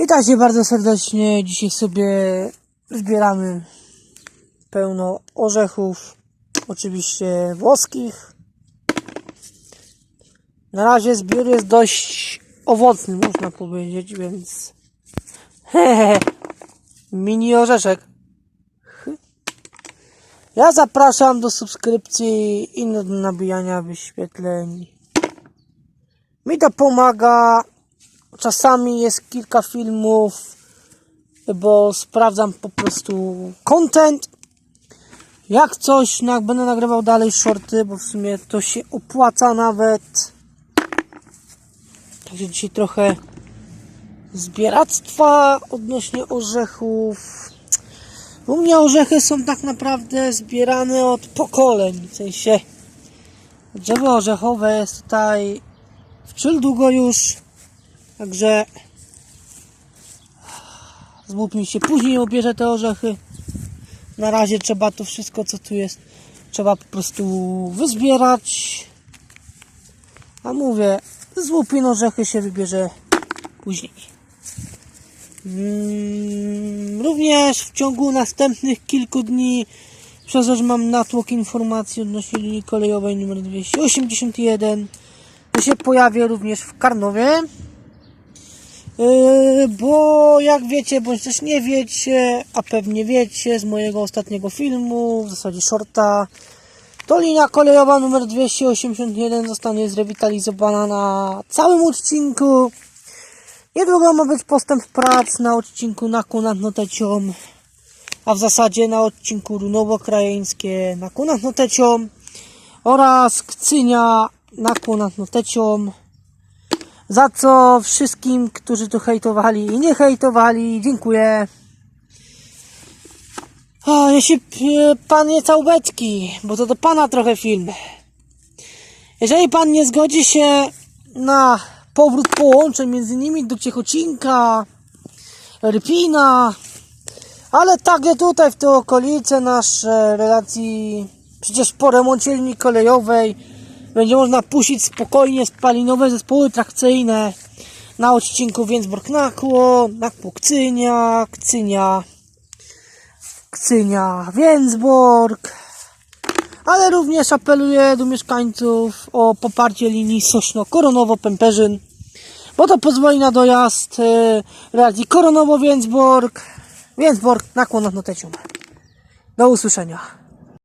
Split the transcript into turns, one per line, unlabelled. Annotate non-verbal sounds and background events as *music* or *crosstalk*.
Witajcie bardzo serdecznie. Dzisiaj sobie zbieramy pełno orzechów, oczywiście włoskich. Na razie zbiór jest dość owocny, można powiedzieć, więc hehehe, *laughs* mini orzeszek. Ja zapraszam do subskrypcji i do nabijania wyświetleń. Mi to pomaga. Czasami jest kilka filmów, bo sprawdzam po prostu content. Jak coś, no będę nagrywał dalej shorty, bo w sumie to się opłaca nawet. Także dzisiaj trochę zbieractwa odnośnie orzechów. U mnie orzechy są tak naprawdę zbierane od pokoleń. W sensie drzewo orzechowe jest tutaj wciul długo już. Także złup mi się później obierze te orzechy. Na razie trzeba to wszystko co tu jest trzeba po prostu wyzbierać. A mówię, z łupin orzechy się wybierze później. Mm, Również w ciągu następnych kilku dni przez że mam natłok informacji odnośnie linii kolejowej numer 281 to się pojawię również w Karnowie. Yy, bo jak wiecie, bądź też nie wiecie, a pewnie wiecie z mojego ostatniego filmu, w zasadzie shorta, to linia kolejowa numer 281 zostanie zrewitalizowana na całym odcinku. Niedługo ma być postęp prac na odcinku Naku nad Notecią, a w zasadzie na odcinku Runowo-Krajeńskie Naku nad Notecią oraz Kcynia Naku nad Notecią. Za co wszystkim, którzy tu hejtowali i nie hejtowali, dziękuję. A, jeśli e, pan nie całbecki, bo to do pana trochę film. Jeżeli pan nie zgodzi się na powrót połączeń między nimi do Ciechocinka, Rypina, ale także tutaj w te okolice nasze relacji, przecież po remoncie linii kolejowej będzie można puścić spokojnie spalinowe zespoły trakcyjne na odcinku Więcborg-Nakło, Nakło-Kcynia, Kcynia, Kcynia, Więcborg, ale również apeluję do mieszkańców o poparcie linii Sośno-Koronowo-Pęperzyn, bo to pozwoli na dojazd e, relacji Koronowo-Więcborg, Więcborg, Nakło nad Notecią. Do usłyszenia.